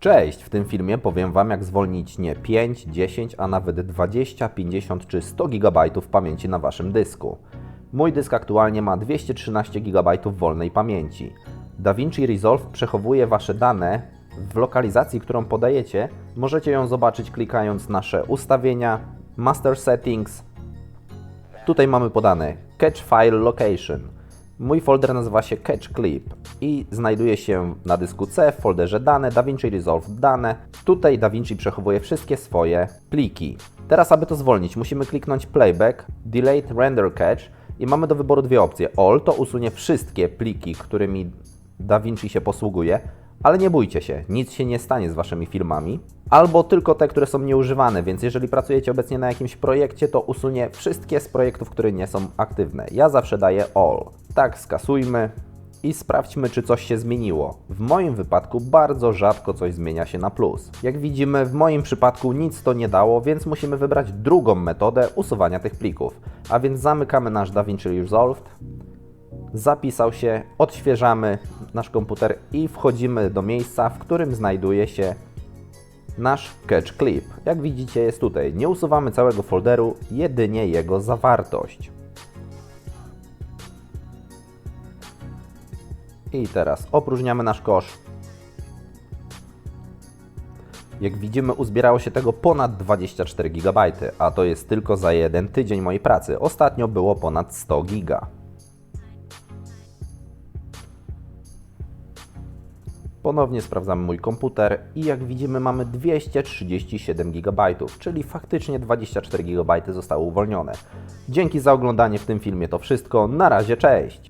Cześć! W tym filmie powiem Wam, jak zwolnić nie 5, 10, a nawet 20, 50 czy 100 GB pamięci na Waszym dysku. Mój dysk aktualnie ma 213 GB wolnej pamięci. DaVinci Resolve przechowuje Wasze dane w lokalizacji, którą podajecie. Możecie ją zobaczyć klikając nasze ustawienia, Master Settings. Tutaj mamy podane Catch File Location. Mój folder nazywa się Catch Clip i znajduje się na dysku C w folderze dane, DaVinci Resolve dane. Tutaj DaVinci przechowuje wszystkie swoje pliki. Teraz, aby to zwolnić, musimy kliknąć Playback, Delayed Render Catch i mamy do wyboru dwie opcje. All to usunie wszystkie pliki, którymi DaVinci się posługuje, ale nie bójcie się, nic się nie stanie z Waszymi filmami. Albo tylko te, które są nieużywane, więc jeżeli pracujecie obecnie na jakimś projekcie, to usunie wszystkie z projektów, które nie są aktywne. Ja zawsze daję all. Tak, skasujmy i sprawdźmy, czy coś się zmieniło. W moim wypadku bardzo rzadko coś zmienia się na plus. Jak widzimy, w moim przypadku nic to nie dało, więc musimy wybrać drugą metodę usuwania tych plików. A więc zamykamy nasz DaVinci Resolve, zapisał się, odświeżamy nasz komputer i wchodzimy do miejsca, w którym znajduje się nasz Catch Clip. Jak widzicie jest tutaj. Nie usuwamy całego folderu, jedynie jego zawartość. I teraz opróżniamy nasz kosz. Jak widzimy, uzbierało się tego ponad 24 GB, a to jest tylko za jeden tydzień mojej pracy. Ostatnio było ponad 100 giga. Ponownie sprawdzamy mój komputer i jak widzimy mamy 237 GB, czyli faktycznie 24 GB zostały uwolnione. Dzięki za oglądanie w tym filmie to wszystko. Na razie, cześć!